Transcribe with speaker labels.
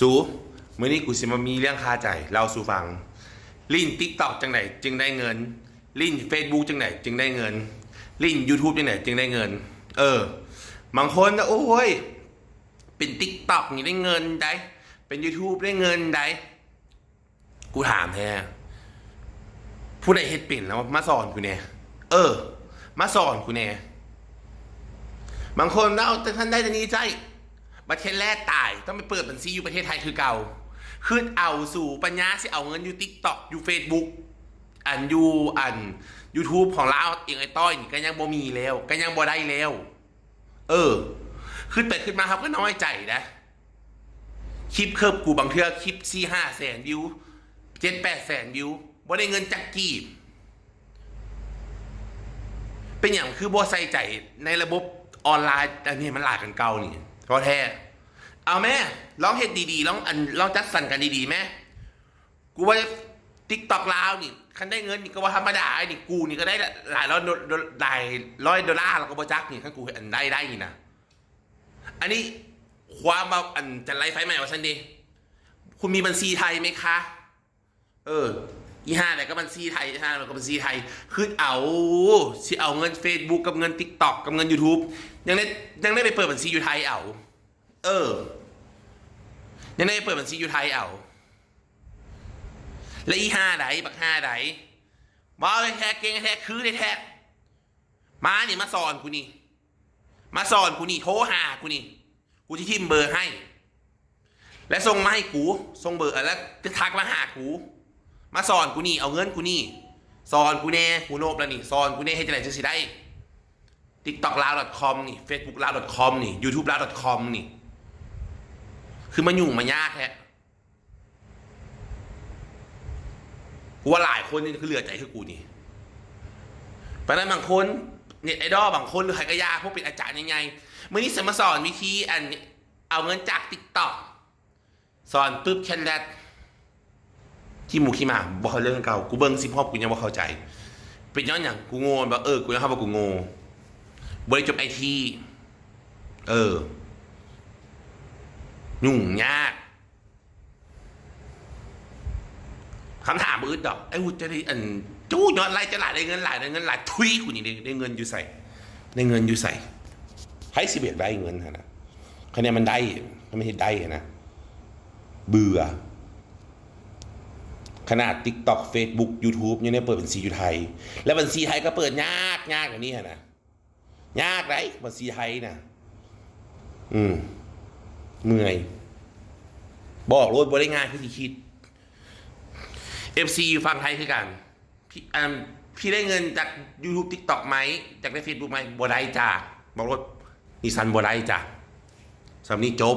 Speaker 1: สูเมื่อนี้กูสิมามีเรื่องคาใจเล่าสู่ฟัง ลิ้นติ๊กตอกจังไหนจึงได้เงิน ลิ้นเฟซบุ๊กจังไหนจึงได้เงิน ลิ้น YouTube จังไหนจึงได้เงิน เออบางคนนะโอ้ย เป็นติ๊กตอกนี่ได้เงินได้เป็น YouTube ได้เงินได้กูถามแท้ผู้ใดเฮ็ดเป็นแล้วมาสอนกูแน่เออ มาสอนกูแน่บางคนเราแต่ท่านได้แต่นี้ใจ ประเทศแรกตายต้องไปเปิดบัญชีอยู่ประเทศไทยคือเก่าขึ้นเอาสู่ปัญญาสิเอาเงินอยู่ติ๊กต็อกอยู่เฟซบุ๊กอันอยู่อัน YouTube ของเราเองไอ้ต้อยนี่ก็ยังบ่มีแล้วก็ยังบ่ได้แล้ว เออ ขึ้นไปขึ้นมาครับก็น้อยใจนะ คลิปเคิบกูบางเทือคลิปสี่ห้าแสนวิวเจ็ดแปดแสนวิวบ่ได้เงินจักกีบเป็นอย่างคือบ่ใส่ใจในระบบออนไลน์อันนี้มันหลายกันเก่านี่ ก็แท้ เอาแม่ลองเฮ็ดดีๆลองอันลองจัดสรรกันดีๆแม่ กูว่าติ๊กตอกลาวนี่คันได้เงินนี่ก็ว่าธรรมดาไอ้นี่กูนี่ก็ได้หลายร้อยดหลายร้อยดอลลาร์แล้วก็บจักนี่คันกูอันได้ได้นี่นะอันนี้ความมาอันจะไล่ไฟใหม่ว่าฉันดี คุณมีบัญชีไทยไหมคะ เออ อีห้าไหนก็บัญชีไทยอีห้าไหนก็บัญชีไทยคือเอาสิเอาเงิน Facebook กับเงิน TikTok กับเงิน YouTube ยังได้ยังได้ไปเปิดบัญชีอยู่ไทยเอาเออยังได้ไปเปิดบัญชีอยู่ไทยเอาและอีห้าไหนบักห้าไหนมาเลยแท้เก่งแท้คือได้แท้มาเนี่ยมาสอนกูนี่มาสอนกูนี่โทรหากูนี่กูที่ทิมเบอร์ให้ และส่งมาให้กูส่งเบอร์แล้วจะทักมาหากู มาสอนกูนี่เอาเงินกูนี่สอนกูแน่กูโนบแล้วนี่สอนกูแน่ให้จะไหนจะสิได้ tiktok ลาว .com นี่ facebook ลาว .com นี่ youtube ลาว .com นี่ คือมันยุ่งมายากแฮะกูว่าหลายคนนี่คือเหลือใจคือกูนี่เพราะนั้นบางคนเน็ตไอดอลบางคนหรือใครก็ยากพวกเป็นอาจารย์ยังไงเมื่อนี้จะมาสอนวิธีอันเอาเงินจาก tiktok สอนปุ๊บแค่แรก ที่หมูขี้หมาบอกเขาเรื่องเก่ากูเบิ้งซิพอกูยังว่เข้าใจ เป็นย้อนอย่างกูโง่แบบเออกูยังเข้าว่ากูโง่บริจบไอทีเออ ยุ่งยากคำถามอื่นดอกไอ้หูจะได้อันจู้ยอดไล่จะหลายได้เงินหลายได้เงินหลายทุยกูนี่ได้เงินอยู่ใส่ได้เงินอยู่ใส่ให้สิบเอ็ดได้เงินนะคะแนนมันได้มันไม่ใช่ได้นะเบื่อ ขนาด TikTok Facebook YouTube ยังได้เปิดบัญชีอยู่ไทย แล้วบัญชีไทยก็เปิดยากยากกว่านี้นะยากไรบัญชีไทยนะอืมเมื่อย บอกรถบริง่ายคือที่คิด FC ฟังไทยคือกัน พี่อ่าพี่ได้เงินจาก YouTube TikTok ไหม จากได้ Facebook ไหมบ่ได้จ้าบอกรถนิสันบ่ได้จ้าสำนี้จบ